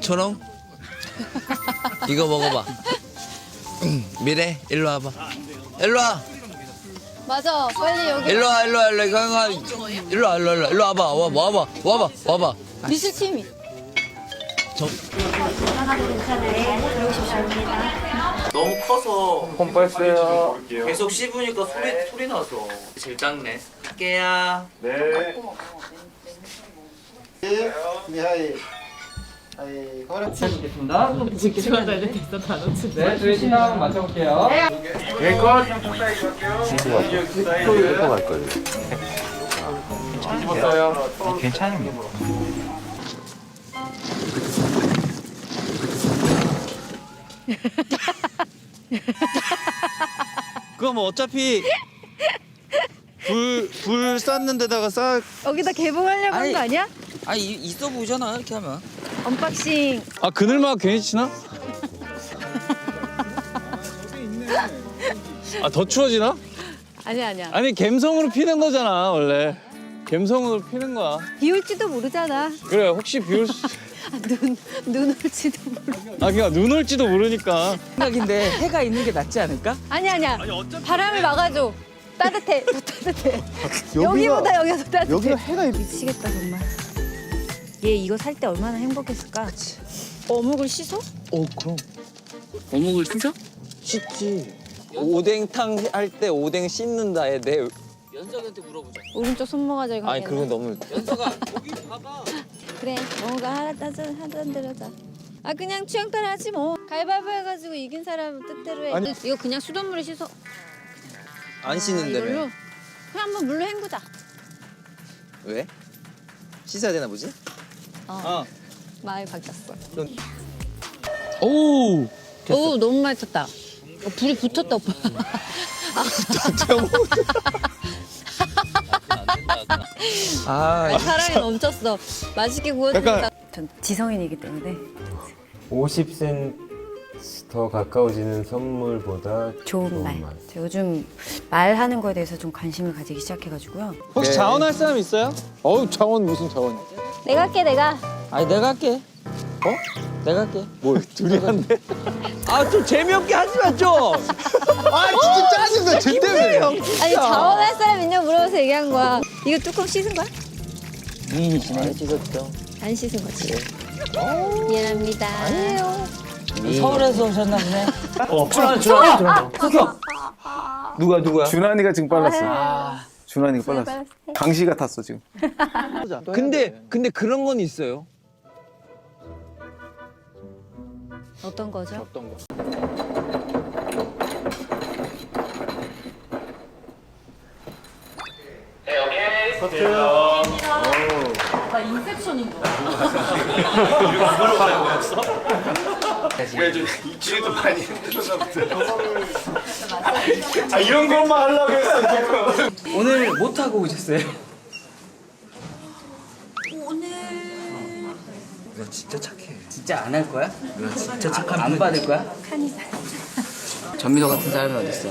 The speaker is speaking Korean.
초롱 이거 먹어봐. 미래 일로 와봐. 일로 와. 맞아. 빨리 여기 일로 와 일로 와 일로 와. 이거 이거 일로 와 일로 와 일로 와. 와봐 와봐 와봐 와봐 와봐. 미술 팀이. 저 너무 커서 폰 뺐어요. 계속 씹으니까 소리 소리 나서 제일 작네. 할게요. 네. 미하이. 하이, 거래. 네, 저희 신랑 맞춰볼게요. 네, 컷. 끌고 갈 거예요. 집었어요. 그거 뭐 어차피 불, 불 쌌는 데다가 싸 여기다 개봉하려고 한 아니. 거 아니야? 아니 이- 있어 보이잖아 이렇게 하면. 언박싱. 아, 그늘막 괜히 치나? 아, 더 추워지나? 아니야 아니야. 아니, 갬성으로 피는 거잖아, 원래. 갬성으로 피는 거야. 비 올지도 모르잖아. 그래, 혹시 비올 수... 아, 눈, 눈 올지도 모르. 아, 그니까 눈 올지도 모르니까. 생각인데 해가 있는 게 낫지 않을까? 아니야 아니야. 바람을 막아줘. 따뜻해. 더 따뜻해. 여기보다 여기가 더 따뜻해. 여기가 해가 미치겠다 정말. 얘 이거 살 때 얼마나 행복했을까? 어묵을 씻어? 오 그럼 어묵을 씻어? 씻지 오뎅탕 할 때 오뎅 씻는다 해내 연석한테 물어보자. 오른쪽 손모가지 이거 아니. 그거 너무 연석아 거기 봐봐. 그래 뭔가 하자든 하자든 대로자. 아 그냥 취향 따라 하지 뭐. 가위바위보 해가지고 이긴 사람 뜻대로 해. 아니. 이거 그냥 수돗물에 씻어. 안 아, 씻는다며 이걸로. 그냥 한번 물로 헹구자. 왜? 씻어야 되나 보지? 어. 마음이 바뀌었어. 오! 오 너무 많이 탔다. 어, 불이 붙었다 오빠 아 사랑이 넘쳤어 맛있게 구워주니까 전 지성인이기 때문에 50cm 더 가까워지는 선물보다 좋은 말 저 요즘 말하는 거에 대해서 좀 관심을 가지기 시작해가지고요 혹시 네. 자원할 사람 있어요? 어우, 자원 무슨 자원이야. 내가 할게 내가 아니 내가 할게. 어? 내가 할게. 뭘, 둘이 한대? 아좀 재미없게 하지 마 좀. 아, 진짜. 아니 자원할 사람 있냐고 물어봐서 얘기한 거야 이거 뚜껑 씻은 거야? 미인이시네 찍었죠. 안 씻은 거지 미안합니다 아니에요 서울에서 오셨나 보네. 누가 누구야? 준환이가 지금 빨랐어. 준환이가 빨랐어. 강시가 탔어 지금. 근데 근데 그런 건 있어요. 어떤 거죠? 어떤 거? 이쪽에도 많이 힘들었나 보다. 아 이런 것만 하려고 했어. 오늘 못 하고 오셨어요? 나 진짜 착해. 진짜 안 할 거야? 진짜 착한 안 받을 거야? 칸이 전미도 같은 사람이 어딨어?